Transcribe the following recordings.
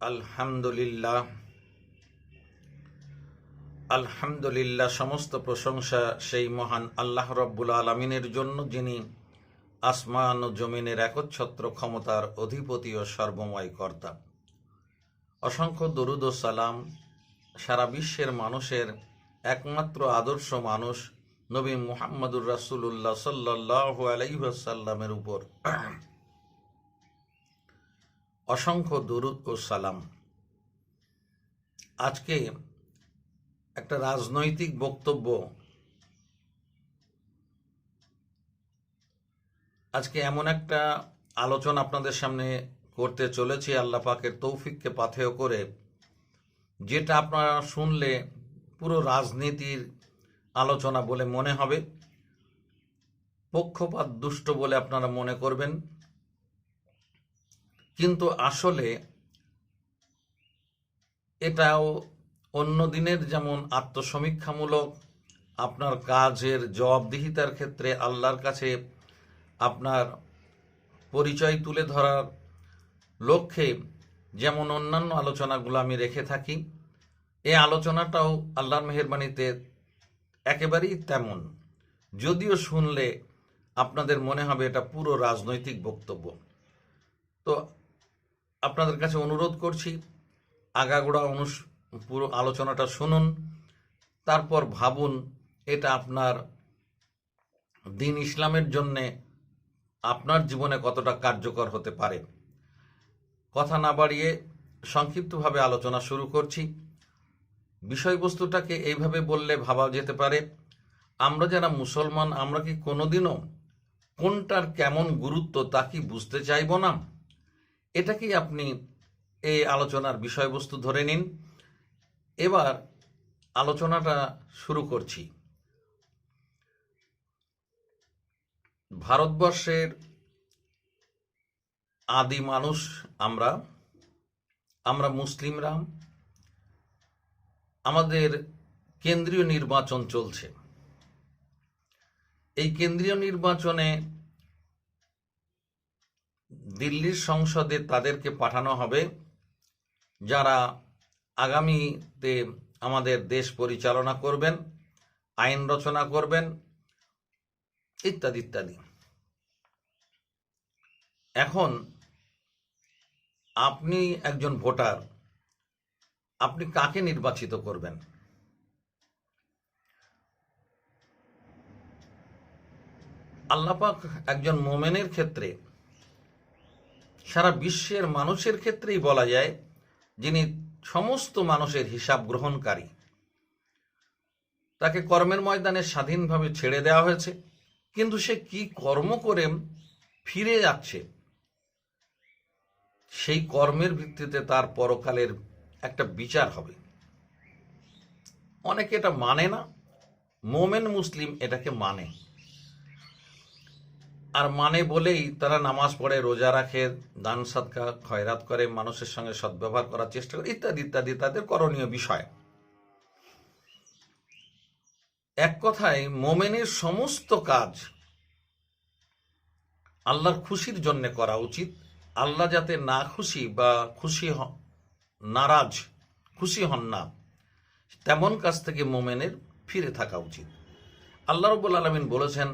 আলহামদুলিল্লাহ। আলহামদুলিল্লাহ, সমস্ত প্রশংসা সেই মহান আল্লাহ রব্বুল আলমিনের জন্য, যিনি আসমান ও জমিনের একচ্ছত্র ক্ষমতার অধিপতি ও সর্বময় কর্তা। অসংখ্য দরুদ ও সালাম সারা বিশ্বের মানুষের একমাত্র আদর্শ মানুষ নবী মুহাম্মদুর রাসূলুল্লাহ সাল্লাল্লাহু আলাইহি ওয়াসাল্লামের উপর। অসংখ্য দরুদ ও সালাম। আজকে একটা রাজনৈতিক বক্তব্য। আজকে এমন একটা আলোচনা আপনাদের সামনে করতে চলেছি, আল্লাহ পাকের তৌফিককে পাথেয় করে, যেটা আপনারা শুনলে পুরো রাজনীতির আলোচনা বলে মনে হবে পক্ষপাত দুষ্ট বলে আপনারা মনে করবেন। কিন্তু আসলে এটাও অন্য দিনের যেমন আত্মসমীক্ষামূলক আপনার কাজের জবাবদিহিতার ক্ষেত্রে আল্লাহর কাছে আপনার পরিচয় তুলে ধরার লক্ষ্যে যেমন অন্যান্য আলোচনাগুলো আমি রেখে থাকি, এ আলোচনাটাও আল্লাহর মেহরবানিতে একেবারেই তেমন। যদিও শুনলে আপনাদের মনে হবে এটা পুরো রাজনৈতিক বক্তব্য। তো আপনাদের কাছে অনুরোধ করছি, আগাগোড়া অনুস পুরো আলোচনাটা শুনুন, তারপর ভাবুন এটা আপনার দিন ইসলামের জন্যে আপনার জীবনে কতটা কার্যকর হতে পারে। কথা না বাড়িয়ে সংক্ষিপ্তভাবে আলোচনা শুরু করছি। বিষয়বস্তুটাকে এইভাবে বললে ভাবা যেতে পারে, আমরা যারা মুসলমান, আমরা কি কোনোদিনও কোনটার কেমন গুরুত্ব তা কি বুঝতে চাইব না? এটাকেই আপনি এই আলোচনার বিষয়বস্তু ধরে নিন? এবার আলোচনাটা শুরু করছি। ভারতবর্ষের আদি মানুষ আমরা। আমরা মুসলিমরা। আমাদের কেন্দ্রীয় নির্বাচন চলছে। এই কেন্দ্রীয় নির্বাচনে দিল্লির সংসদে তাদেরকে পাঠানো হবে, যারা আগামীতে আমাদের দেশ পরিচালনা করবেন, আইন রচনা করবেন, ইত্যাদি ইত্যাদি। এখন আপনি একজন ভোটার, আপনি কাকে নির্বাচিত করবেন? আল্লাপাক একজন মোমেনের ক্ষেত্রে সারা বিশ্বের মানুষের ক্ষেত্রেই বলা যায় যিনি সমস্ত মানুষের হিসাব গ্রহণকারী। তাকে কর্মের ময়দানে স্বাধীনভাবে ছেড়ে দেওয়া হয়েছে, কিন্তু সে কি কর্ম করে ফিরে যাচ্ছে? সেই কর্মের ভিত্তিতে তার পরকালের একটা বিচার হবে। অনেকে এটা মানে না। মোমেন মুসলিম এটাকে মানে। আর মানে বলেই তারা নামাজ পড়ে, রোজা রাখে, দান সাদকা, খয়রাত করে, মানুষের সঙ্গে সদ্ব্যবহার করার চেষ্টা করে, ইত্যাদি ইত্যাদি, তাদের করণীয় বিষয়। এক কথায়, মোমেনের সমস্ত কাজ আল্লাহর খুশির জন্য করা উচিত। আল্লাহ যাতে না খুশি বা খুশি নারাজ, খুশি হন না, তেমন কাজ থেকে মোমেনের ফিরে থাকা উচিত। আল্লাহ রব্বুল আলমিন বলেছেন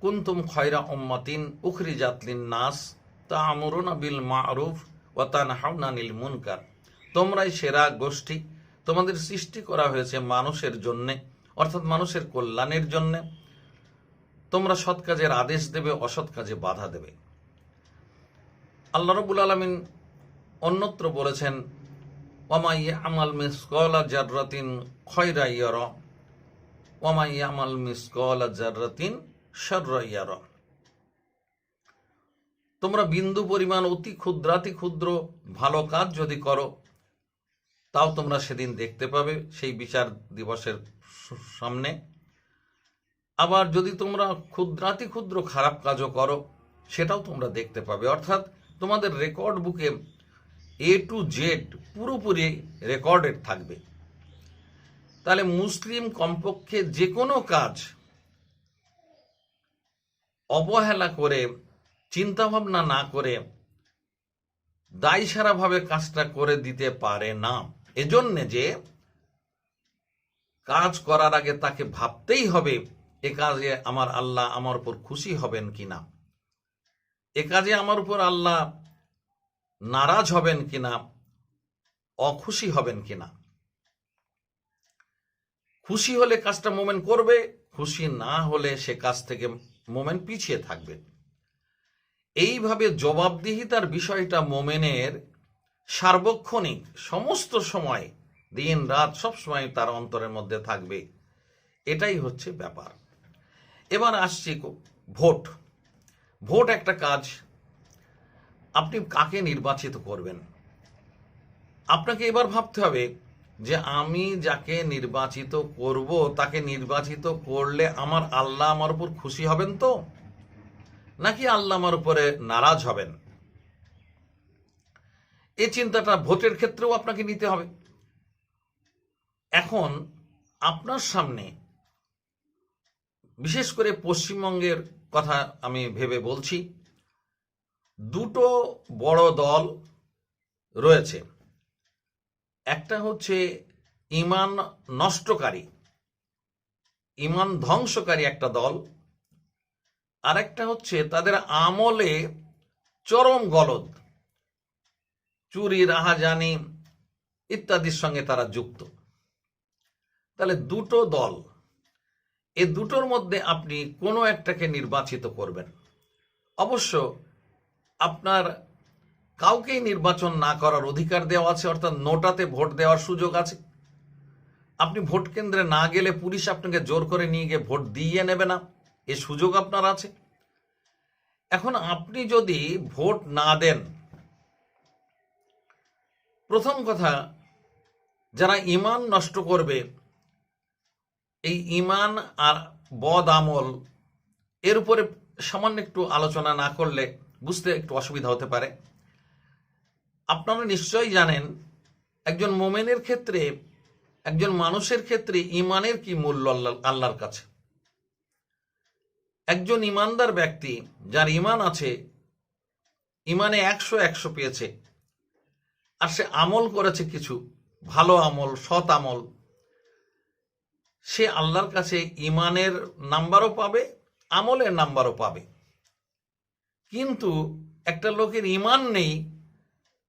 কুন্তুম খয়রা উম্মাতিন উখরি জাতলিন নাস তা আমরুনা বিল মারুফ ও তানহাউনানিল মুনকার। তোমরাই সেরা গোষ্ঠী। তোমাদের সৃষ্টি করা হয়েছে মানুষের জন্যে, অর্থাৎ মানুষের কল্যাণের জন্যে। তোমরা সৎ কাজের আদেশ দেবে, অসৎ কাজে বাধা দেবে। আল্লাহ রবুল আলমিন অন্যত্র বলেছেন ওমাই আমাল মিসকলা জাররাতিন খয়রা ইয়ার। ওমাই আমাল মিসকলা জাররাতিন তোমরা বিন্দু পরিমাণ অতি ক্ষুদ্রাতি ক্ষুদ্র ভালো কাজ যদি করো, তাও তোমরা সেদিন দেখতে পাবে সেই বিচার দিবসের সামনে। আবার যদি তোমরা ক্ষুদ্রাতি ক্ষুদ্র খারাপ কাজও করো, সেটাও তোমরা দেখতে পাবে। অর্থাৎ তোমাদের রেকর্ড বুকে এ টু জেড পুরোপুরি রেকর্ডেড থাকবে। তাহলে মুসলিম কমপক্ষে যে কোনো কাজ অবহেলা করে, চিন্তাভাবনা না করে, দায়সারাভাবে কাজটা করে দিতে পারে না। এজন্যে যে কাজ করার আগে তাকে ভাবতেই হবে, এ কাজে আমার আল্লাহ আমার উপর খুশি হবেন কিনা? এ কাজে আমার উপর আল্লাহ নারাজ হবেন কিনা? অখুশি হবেন কিনা? খুশি হলে কাজটা মোমেন করবে, খুশি না হলে সে কাজ থেকে মোমেন পিছিয়ে থাকবে। এইভাবে জবাবদিহিতার বিষয়টা মোমেনের সার্বক্ষণিক সমস্ত সময়, দিন, রাত সব সময় তার অন্তরের মধ্যে থাকবে। এটাই হচ্ছে ব্যাপার। এবার আসছি ভোট। ভোট একটা কাজ। আপনি কাকে নির্বাচিত করবেন? আপনাকে এবার ভাবতে হবে যে আমি যাকে নির্বাচিত করব, তাকে নির্বাচিত করলে আমার আল্লাহ আমার উপর খুশি হবেন তো? নাকি আল্লাহ আমার উপরে নারাজ হবেন? এই চিন্তাটা ভোটের ক্ষেত্রেও আপনাকে নিতে হবে। এখন আপনার সামনে বিশেষ করে পশ্চিমবঙ্গের কথা আমি ভেবে বলছি, দুটো বড় দল রয়েছে। একটা হচ্ছে ইমান নষ্টকারী, ইমান ধ্বংসকারী একটা দল আর একটা হচ্ছে তাদের আমলে চরম গলদ, চুরি, রাহাজানি ইত্যাদির সঙ্গে তারা যুক্ত। তাহলে দুটো দল, এ দুটোর মধ্যে আপনি কোনো একটাকে নির্বাচিত করবেন। অবশ্য আপনার কাউকেই নির্বাচন না করার অধিকার দেওয়া আছে, অর্থাৎ নোটাতে ভোট দেওয়ার সুযোগ আছে। আপনি ভোট কেন্দ্রে না গেলে পুলিশ আপনাকে জোর করে নিয়ে গিয়ে ভোট দিয়ে নেবে না। এ সুযোগ আপনার আছে। এখন আপনি যদি ভোট না দেন, প্রথম কথা, যারা ইমান নষ্ট করবে, এই ইমান আর বদ আমল, এর উপরে সামান্য একটু আলোচনা না করলে বুঝতে একটু অসুবিধা হতে পারে। আপনারা নিশ্চয়ই জানেন, একজন মোমেনের ক্ষেত্রে, একজন মানুষের ক্ষেত্রে ইমানের কি মূল্য আল্লাহ, আল্লাহর কাছে? একজন ইমানদার ব্যক্তি, যার ইমান আছে, ইমানে একশো একশো পেয়েছে, আর সে আমল করেছে কিছু, ভালো আমল, সৎ আমল, সে আল্লাহর কাছে ইমানের নাম্বারও পাবে, আমলের নাম্বারও পাবে। কিন্তু একটা লোকের ইমান নেই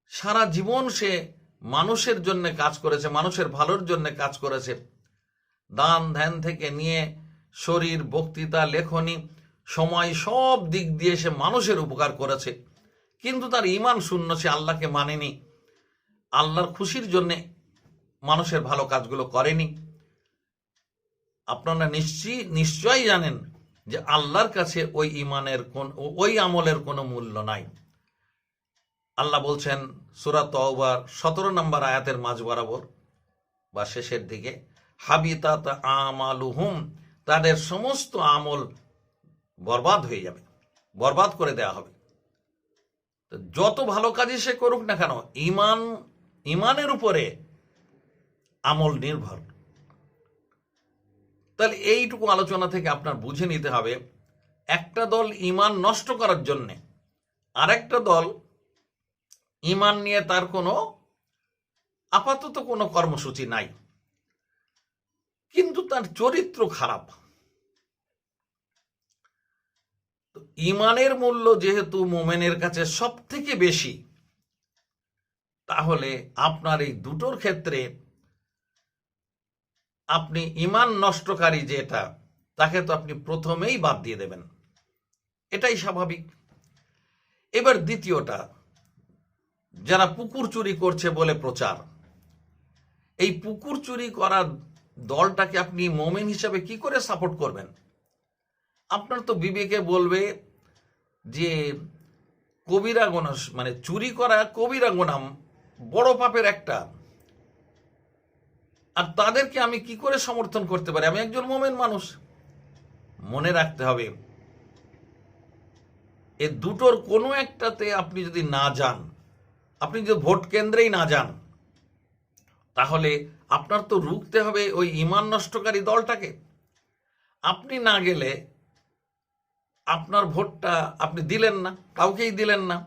সারা জীবন সে মানুষের জন্য কাজ করেছে, মানুষের ভালোর জন্য কাজ করেছে। দান ধ্যান থেকে নিয়ে শরীর, বক্তৃতা, লেখনী, সময় সব দিক দিয়ে সে মানুষের উপকার করেছে। কিন্তু তার ইমান শূন্য, সে আল্লাহকে মানেনি। আল্লাহর খুশির জন্যে মানুষের ভালো কাজগুলো করেনি। আপনারা নিশ্চয়ই নিশ্চয়ই জানেন যে আল্লাহর কাছে ওই ইমানের কোন, ওই আমলের কোনো মূল্য নাই। আল্লাহ বলছেন সুরাত তওবার সতেরো নম্বর আয়াতের মাঝ বরাবর বা শেষের দিকে, হাবিতাত আমালুহুম, তাদের সমস্ত আমল বরবাদ হয়ে যাবে, বরবাদ করে দেয়া হবে। যত ভালো কাজই সে করুক না কেন, ইমান, ইমানের উপরে আমল নির্ভর। তাহলে এইটুকু আলোচনা থেকে আপনার বুঝে নিতে হবে, একটা দল ইমান নষ্ট করার জন্যে আরেকটা দল ইমান নিয়ে তার কোনো আপাতত কোনো কর্মসূচি নাই। কিন্তু তার চরিত্র খারাপ। ইমানের মূল্য যেহেতু মোমেনের কাছে সব থেকে বেশি, তাহলে আপনার এই দুটোর ক্ষেত্রে আপনি ইমান নষ্টকারী যেটা, তাকে তো আপনি প্রথমেই বাদ দিয়ে দেবেন। এটাই স্বাভাবিক। এবার দ্বিতীয়টা যারা পুকুর চুরি করছে বলে প্রচার। এই পুকুর চুরি করা দলটাকে আপনি মোমেন হিসাবে কি করে সাপোর্ট করবেন? আপনার তো বিবেকে বলবে যে, কবিরা গোনা মানে চুরি করা কবিরা গোনাম বড় পাপের একটা। আর তাদেরকে আমি কি করে সমর্থন করতে পারি? আমি একজন মোমেন মানুষ। মনে রাখতে হবে, এ দুটোর কোনো একটাতে আপনি যদি না যান আপনি যদি ভোট কেন্দ্রেই না যান, তাহলে আপনার তো রুখতে হবে ওই ইমান নষ্টকারী দলটাকে। আপনি না গেলে আপনার ভোটটা আপনি দিলেন না, কাউকেই দিলেন না।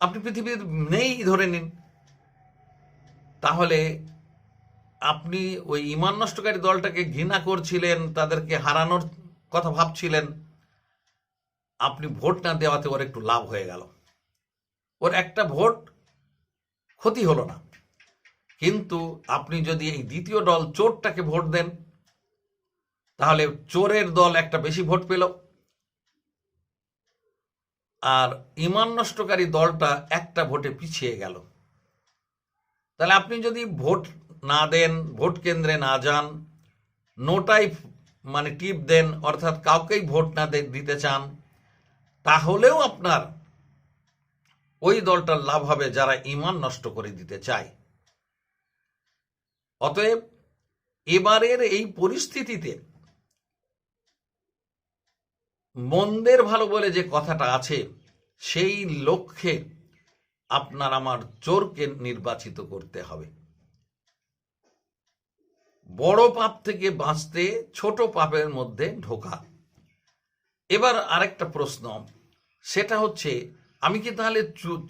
আপনি পৃথিবীর নেই ধরে নিন। তাহলে আপনি ওই ইমান নষ্টকারী দলটাকে ঘৃণা করছিলেন, তাদেরকে হারানোর কথা ভাবছিলেন। আপনি ভোট না দেওয়াতে ওর একটু লাভ হয়ে গেল। ওর একটা ভোট ক্ষতি হলো না। কিন্তু আপনি যদি এই দ্বিতীয় দল চোরটাকে ভোট দেন, তাহলে চোরের দল একটা বেশি ভোট পেল। আর ইমান নষ্টকারী দলটা একটা ভোটে পিছিয়ে গেল। তাহলে আপনি যদি ভোট না দেন, ভোট কেন্দ্রে না যান নোটাই মানে টিপ দেন, অর্থাৎ কাউকেই ভোট না দিতে চান, তাহলেও আপনার ওই দলটার লাভ হবে যারা ইমান নষ্ট করে দিতে চায়। অতএব এবারের এই পরিস্থিতিতে মন্দের ভালো বলে যে কথাটা আছে, সেই লক্ষ্যে আপনার আমার চোরকে নির্বাচিত করতে হবে। বড় পাপ থেকে বাঁচতে ছোট পাপের মধ্যে ঢোকা। এবার আরেকটা প্রশ্ন, সেটা হচ্ছে আমি কি তাহলে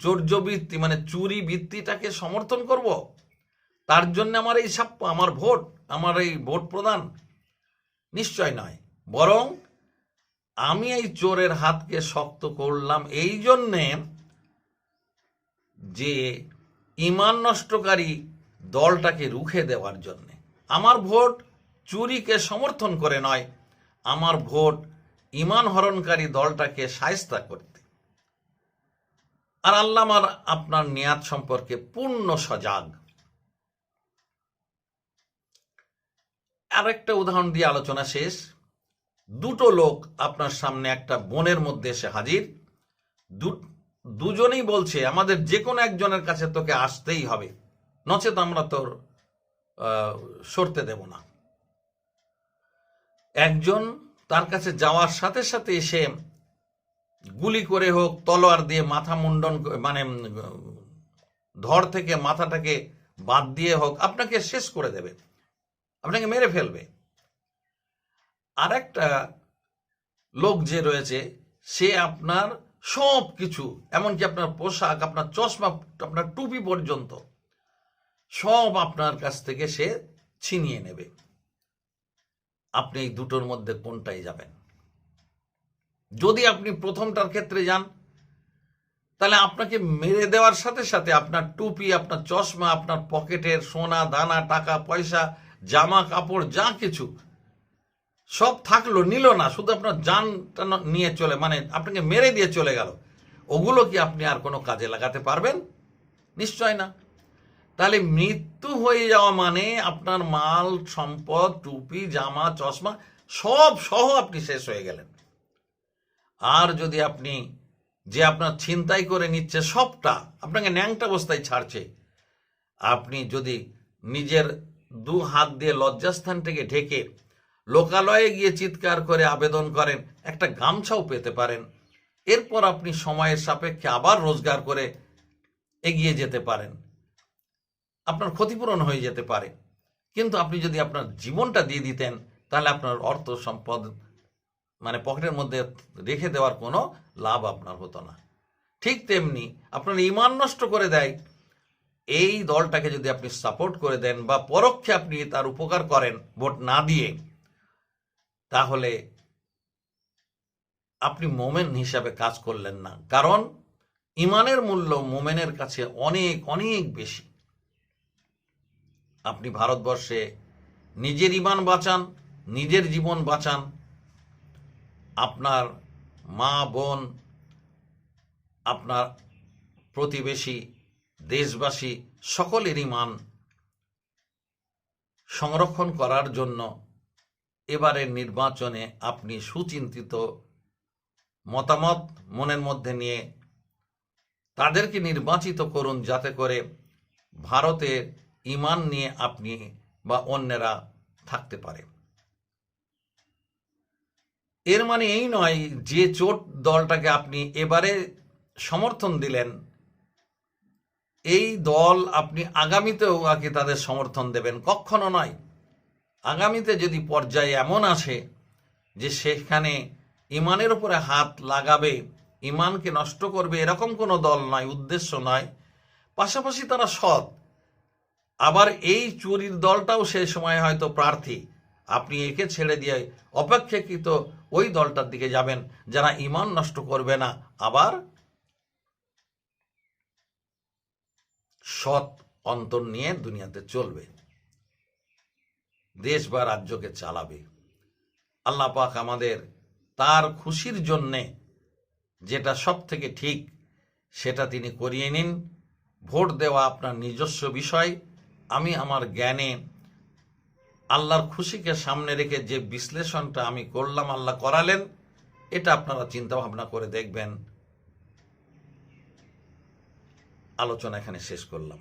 চৌর্যবৃত্তি মানে চুরি বৃত্তিটাকে সমর্থন করব? তার জন্য আমার এই সাপ্য আমার ভোট, আমার এই ভোট প্রদান? নিশ্চয় নয়। বরং আমি এই চোরের হাতকে শক্ত করলাম এই জন্যে যে ইমান নষ্টকারী দলটাকে রুখে দেওয়ার জন্যে। আমার ভোট চুরিকে সমর্থন করে নয়, আমার ভোট ইমান হরণকারী দলটাকে সায়স্তা করতে আর আল্লাহ আমার আপনার নিয়াত সম্পর্কে পূর্ণ সজাগ। আরেকটা উদাহরণ দিয়ে আলোচনা শেষ। দুটো লোক আপনার সামনে একটা বনের মধ্যে এসে হাজির। দুজনেই বলছে, আমাদের যে কোনো একজনের কাছে তোকে আসতেই হবে। নচেত আমরা তোর সরতে দেব না। একজন তার কাছে যাওয়ার সাথে সাথে এসে গুলি করে হোক, তলোয়ার দিয়ে মাথা মুন্ডন মানে ধর থেকে মাথাটাকে বাদ দিয়ে হোক, আপনাকে শেষ করে দেবে। আপনাকে মেরে ফেলবে। আর একটা লোক যে রয়েছে, সে আপনার সব কিছু, এমনকি আপনার পোশাক, আপনার চশমা, আপনার টুপি পর্যন্ত, সব আপনার কাছ থেকে সে ছিনিয়ে নেবে। আপনি এই দুটোর মধ্যে কোনটাই যাবেন? যদি আপনি প্রথমটার ক্ষেত্রে যান, তাহলে আপনাকে মেরে দেওয়ার সাথে সাথে আপনার টুপি, আপনার চশমা, আপনার পকেটের সোনা, দানা, টাকা, পয়সা, জামা, কাপড়, যা কিছু, সব থাকল, নিল না, শুধু আপনার জানটা ন- নিয়ে চলে মানে আপনাকে মেরে দিয়ে চলে গেল। ওগুলো কি আপনি আর কোনো কাজে লাগাতে পারবেন? নিশ্চয় না। তাহলে মৃত্যু হয়ে যাওয়া মানে আপনার মাল, সম্পদ, টুপি, জামা, চশমা, সব সহ আপনি শেষ হয়ে গেলেন। আর যদি আপনি যে আপনার ছিনতাই করে নিচ্ছে সবটা, আপনাকে ন্যাংটা অবস্থায় ছাড়ছে, আপনি যদি নিজের দু হাত দিয়ে লজ্জাস্থানটাকে ঢেকে লোকালয়ে গিয়ে চিৎকার করে আবেদন করেন, একটা গামছাও পেতে পারেন, এরপর আপনি সময়ের সাপেক্ষে আবার রোজগার করে এগিয়ে যেতে পারেন। আপনার ক্ষতিপূরণ হয়ে যেতে পারে। কিন্তু আপনি যদি আপনার জীবনটা দিয়ে দিতেন, তাহলে আপনার অর্থ সম্পদ মানে পকেটের মধ্যে রেখে দেওয়ার কোনো লাভ আপনার হতো না। ঠিক তেমনি আপনার ইমান নষ্ট করে দেয়। এই দলটাকে যদি আপনি সাপোর্ট করে দেন বা পরোক্ষে আপনি তার উপকার করেন, ভোট না দিয়ে, তাহলে আপনি মোমেন হিসাবে কাজ করলেন না। কারণ ইমানের মূল্য মোমেনের কাছে অনেক অনেক বেশি। আপনি ভারতবর্ষে নিজের ইমান বাঁচান, নিজের জীবন বাঁচান আপনার মা, বোন, আপনার প্রতিবেশী, দেশবাসী সকলের ইমান সংরক্ষণ করার জন্য এবারের নির্বাচনে আপনি সুচিন্তিত মতামত মনের মধ্যে নিয়ে তাদেরকে নির্বাচিত করুন যাতে করে ভারতের ইমান নিয়ে আপনি বা অন্যেরা থাকতে পারে। এর মানে এই নয় যে চোট দলটাকে আপনি এবারে সমর্থন দিলেন, এই দল আপনি আগামীতেও আগে তাদের সমর্থন দেবেন। কখনো নয়। আগামীতে যদি পর্যায়ে এমন আসে যে সেখানে ইমানের উপরে হাত লাগাবে, ইমানকে নষ্ট করবে, এরকম কোনো দল নয়, উদ্দেশ্য নয়। পাশাপাশি তারা সৎ। আবার এই চুরির দলটাও সেই সময় হয়তো প্রার্থী। আপনি একে ছেড়ে দিয়ে অপেক্ষাকৃত ওই দলটার দিকে যাবেন যারা ইমান নষ্ট করবে না। আবার সৎ অন্তর নিয়ে দুনিয়াতে চলবে। দেশ বা রাজ্যকে চালাবে। আল্লাহ পাক আমাদের তার খুশির জন্যে যেটা সব থেকে ঠিক, সেটা তিনি করিয়ে নিন। ভোট দেওয়া আপনার নিজস্ব বিষয়। আমি আমার জ্ঞানে আল্লাহর খুশিকে সামনে রেখে যে বিশ্লেষণটা আমি করলাম, আল্লাহ করালেন, এটা আপনারা চিন্তা ভাবনা করে দেখবেন। আলোচনা এখানে শেষ করলাম।